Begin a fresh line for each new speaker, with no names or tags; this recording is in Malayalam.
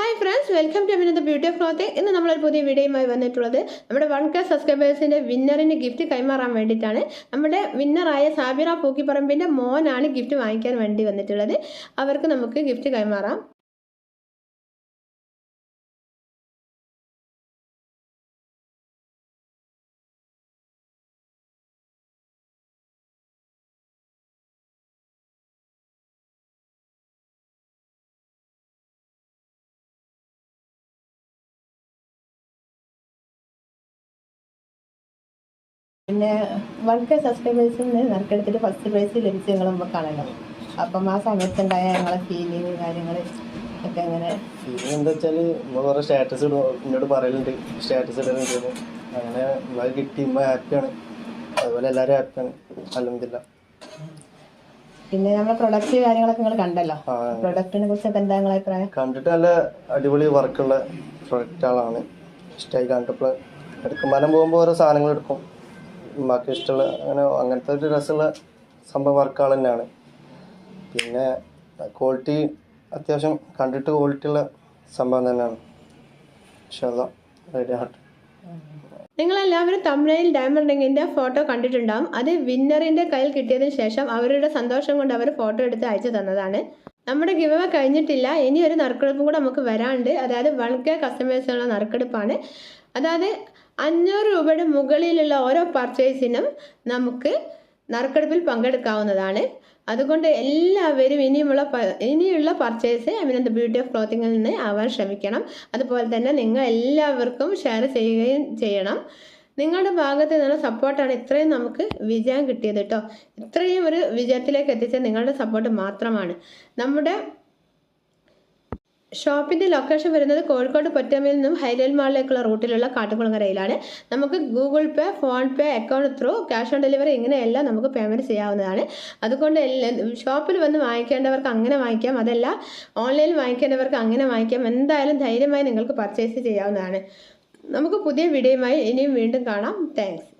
Hi friends welcome to Vinoda beauty of clothing ഇന്ന് നമ്മളൊരു പുതിയ വീഡിയോയുമായി വന്നിട്ടുള്ളത് നമ്മുടെ വൺ കെ സബ്സ്ക്രൈബേഴ്സിന്റെ വിന്നറിന് ഗിഫ്റ്റ് കൈമാറാൻ വേണ്ടിയിട്ടാണ്. നമ്മുടെ വിന്നറായ സാബിറ പൂക്കിപ്പറമ്പിന്റെ മോനാണ് ഗിഫ്റ്റ് വാങ്ങിക്കാൻ വേണ്ടി വന്നിട്ടുള്ളത്. അവർക്ക് നമുക്ക് ഗിഫ്റ്റ് കൈമാറാം. പിന്നെ വൺ കെ സബ്സ്ക്രൈബേഴ്സിന് നറുക്കെടുത്തിട്ട് ഫസ്റ്റ് പ്രൈസ് ലഭിച്ച ഞങ്ങൾ കാണണം. അപ്പം ആ സമയത്തുണ്ടായ ഞങ്ങളെ ഫീലിങ് കാര്യങ്ങൾ ഒക്കെ
ഫീലിംഗ് എന്താ വെച്ചാൽ കുറെ സ്റ്റാറ്റസ് എന്നോട് പറയലുണ്ട്. സ്റ്റാറ്റസ് ഇടലുണ്ട് അങ്ങനെ ഇവർ കിട്ടി ഇമ്മ ഹാപ്പിയാണ് അതുപോലെ എല്ലാവരും ഹാപ്പിയാണ് അലഹമില്ല
പിന്നെ നമ്മളെ പ്രൊഡക്റ്റ് കാര്യങ്ങളൊക്കെ നിങ്ങൾ കണ്ടല്ലോ. പ്രൊഡക്റ്റിനെ കുറിച്ചൊക്കെ എന്താ നിങ്ങളെ അഭിപ്രായം?
കണ്ടിട്ട് നല്ല അടിപൊളി വർക്കുള്ള പ്രൊഡക്റ്റുകളാണ് ഇഷ്ടമായി കണ്ടപ്പോൾ എടുക്കുമ്പോൾ പോകുമ്പോൾ ഓരോ സാധനങ്ങൾ എടുക്കും. ഉമ്മാക്ക് ഇഷ്ടമുള്ള അങ്ങനെ അങ്ങനത്തെ ഒരു രസമുള്ള സംഭവം വർക്കുകൾ തന്നെയാണ്. പിന്നെ ക്വാളിറ്റി അത്യാവശ്യം കണ്ടിട്ട് ക്വാളിറ്റി ഉള്ള സംഭവം തന്നെയാണ്. റെഡി നിങ്ങൾ
എല്ലാവരും തമിഴിൽ ഡയമണ്ട് റിങ്ങിന്റെ ഫോട്ടോ കണ്ടിട്ടുണ്ടാവും. അത് വിന്നറിന്റെ കയ്യിൽ കിട്ടിയതിന് ശേഷം അവരുടെ സന്തോഷം കൊണ്ട് അവർ ഫോട്ടോ എടുത്ത് അയച്ചു തന്നതാണ്. നമ്മുടെ ഗിവ കഴിഞ്ഞിട്ടില്ല. ഇനി ഒരു നറുക്കെടുപ്പും കൂടെ നമുക്ക് വരാണ്ട് അതായത് വൺ കെ കസ്റ്റമേഴ്സിനുള്ള നറുക്കെടുപ്പാണ്. അതായത് അഞ്ഞൂറ് രൂപയുടെ മുകളിലുള്ള ഓരോ പർച്ചേസിനും നമുക്ക് നറുക്കെടുപ്പിൽ പങ്കെടുക്കാവുന്നതാണ്. അതുകൊണ്ട് എല്ലാവരും ഇനിയുമുള്ള ഇനിയുള്ള പർച്ചേസ് അമിനന്ദ ബ്യൂട്ടി ഓഫ് ക്ലോത്തിങ്ങിൽ നിന്ന് ആവാൻ ശ്രമിക്കണം. അതുപോലെ തന്നെ നിങ്ങൾ എല്ലാവർക്കും ഷെയർ ചെയ്യുകയും ചെയ്യണം. നിങ്ങളുടെ ഭാഗത്ത് നിന്നുള്ള സപ്പോർട്ടാണ് ഇത്രയും നമുക്ക് വിജയം കിട്ടിയത് കേട്ടോ. ഇത്രയും ഒരു വിജയത്തിലേക്ക് എത്തിച്ച നിങ്ങളുടെ സപ്പോർട്ട് മാത്രമാണ്. നമ്മുടെ ഷോപ്പിന്റെ ലൊക്കേഷൻ വരുന്നത് കോഴിക്കോട് പൊറ്റമ്മയിൽ നിന്നും ഹൈലൈൽ മാളിലേക്കുള്ള റൂട്ടിലുള്ള കാട്ടുകുളങ്ങരയിലാണ്. നമുക്ക് Google Pay PhonePe account through cash on delivery ഇങ്ങനെയെല്ലാം നമുക്ക് പേയ്മെന്റ് ചെയ്യാവുന്നതാണ്. അതുകൊണ്ട് ഷോപ്പിൽ വന്ന് വാങ്ങിക്കേണ്ടവർക്ക് അങ്ങനെ വാങ്ങിക്കാം. അതല്ല ഓൺലൈനിൽ വാങ്ങിക്കേണ്ടവർക്ക് അങ്ങനെ വാങ്ങിക്കാം. എന്തായാലും ധൈര്യമായി നിങ്ങൾക്ക് പർച്ചേസ് ചെയ്യാവുന്നതാണ്. നമുക്ക് പുതിയ വീഡിയോയുമായി ഇനിയും വീണ്ടും കാണാം. താങ്ക്സ്.